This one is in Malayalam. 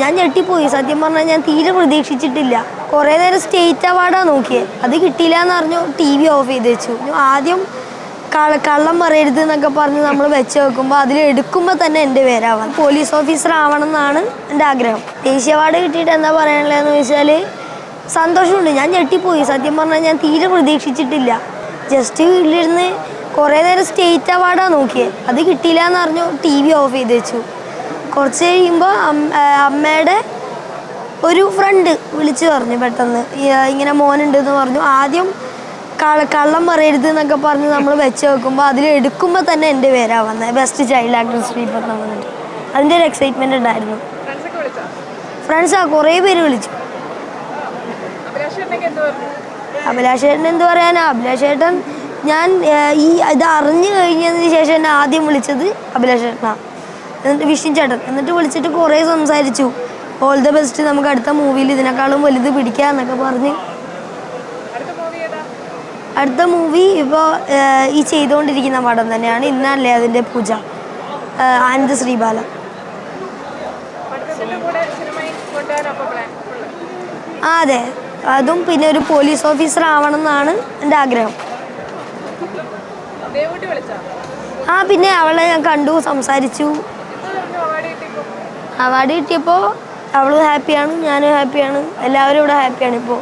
ഞാൻ ഞെട്ടിപ്പോയി. സത്യം പറഞ്ഞാൽ ഞാൻ തീരെ പ്രതീക്ഷിച്ചിട്ടില്ല. കുറേ നേരം സ്റ്റേറ്റ് അവാർഡാണ് നോക്കിയത് അത് കിട്ടിയില്ല എന്ന് പറഞ്ഞു ടി വി ഓഫ് ചെയ്ത് വെച്ചു. ആദ്യം കള കള്ളം പറയരുത് എന്നൊക്കെ പറഞ്ഞ് നമ്മൾ വെച്ച് വെക്കുമ്പോൾ അതിൽ എടുക്കുമ്പോൾ തന്നെ എന്റെ പേരാവാം. പോലീസ് ഓഫീസർ ആവണം എന്നാണ് എന്റെ ആഗ്രഹം. ദേശീയ അവാർഡ് കിട്ടിയിട്ട് എന്താ പറയാനുള്ളതെന്ന് വെച്ചാൽ സന്തോഷമുണ്ട്. ഞാൻ ഞെട്ടിപ്പോയി. സത്യം പറഞ്ഞാൽ ഞാൻ തീരെ പ്രതീക്ഷിച്ചിട്ടില്ല. ജസ്റ്റ് വീട്ടിലിരുന്ന് കുറേ നേരം സ്റ്റേറ്റ് അവാർഡാണ് നോക്കിയത് അത് കിട്ടിയില്ല എന്ന് പറഞ്ഞു ടി വി ഓഫ് ചെയ്ത് വെച്ചു. കുറച്ച് കഴിയുമ്പോൾ അമ്മയുടെ ഒരു ഫ്രണ്ട് വിളിച്ചു പറഞ്ഞു പെട്ടെന്ന്. ഇങ്ങനെ മോനുണ്ട് എന്ന് പറഞ്ഞു. ആദ്യം കള കള്ളം പറയരുത് എന്നൊക്കെ പറഞ്ഞ് നമ്മൾ വെച്ച് വെക്കുമ്പോൾ അതിൽ എടുക്കുമ്പോൾ തന്നെ എന്റെ പേരാണ് വന്നത് ബെസ്റ്റ് ചൈൽഡ് ആക്ടർ എന്ന് വന്നിട്ട് അതിന്റെ ഒരു എക്സൈറ്റ്മെന്റ് ഉണ്ടായിരുന്നു. ഫ്രണ്ട്സ് ആ കുറേ പേര് വിളിച്ചു. അഭിലാഷേട്ടൻ എന്ത് പറയാനാ? അഭിലാഷേട്ടൻ ഞാൻ ഈ ഇത് അറിഞ്ഞു കഴിഞ്ഞതിന് ശേഷം എന്നെ ആദ്യം വിളിച്ചത് അഭിലാഷ് ചേട്ടനാ എന്നിട്ട് വിഷ്ണു ചേട്ടൻ. എന്നിട്ട് വിളിച്ചിട്ട് കുറേ സംസാരിച്ചു. ഓൾ ദ ബെസ്റ്റ് നമുക്ക് അടുത്ത മൂവിയിൽ ഇതിനേക്കാളും വലുത് പിടിക്കാന്നൊക്കെ പറഞ്ഞ്. അടുത്ത മൂവി ഇപ്പോൾ ഈ ചെയ്തുകൊണ്ടിരിക്കുന്ന പടം തന്നെയാണ്. ഇന്നല്ലേ അതിന്റെ പൂജ. ആനന്ദ ശ്രീബാല ആ അതെ. അതും പിന്നെ ഒരു പോലീസ് ഓഫീസർ ആവണം എന്നാണ് എന്റെ ആഗ്രഹം. ആ പിന്നെ അവളെ ഞാൻ കണ്ടു സംസാരിച്ചു എന്ത് പറഞ്ഞു അവാർഡ് കിട്ടിയപ്പോ അവാർഡ് കിട്ടിയപ്പോൾ അവളും ഹാപ്പിയാണ് ഞാനും ഹാപ്പിയാണ് എല്ലാവരും ഇവിടെ ഹാപ്പിയാണ് ഇപ്പോൾ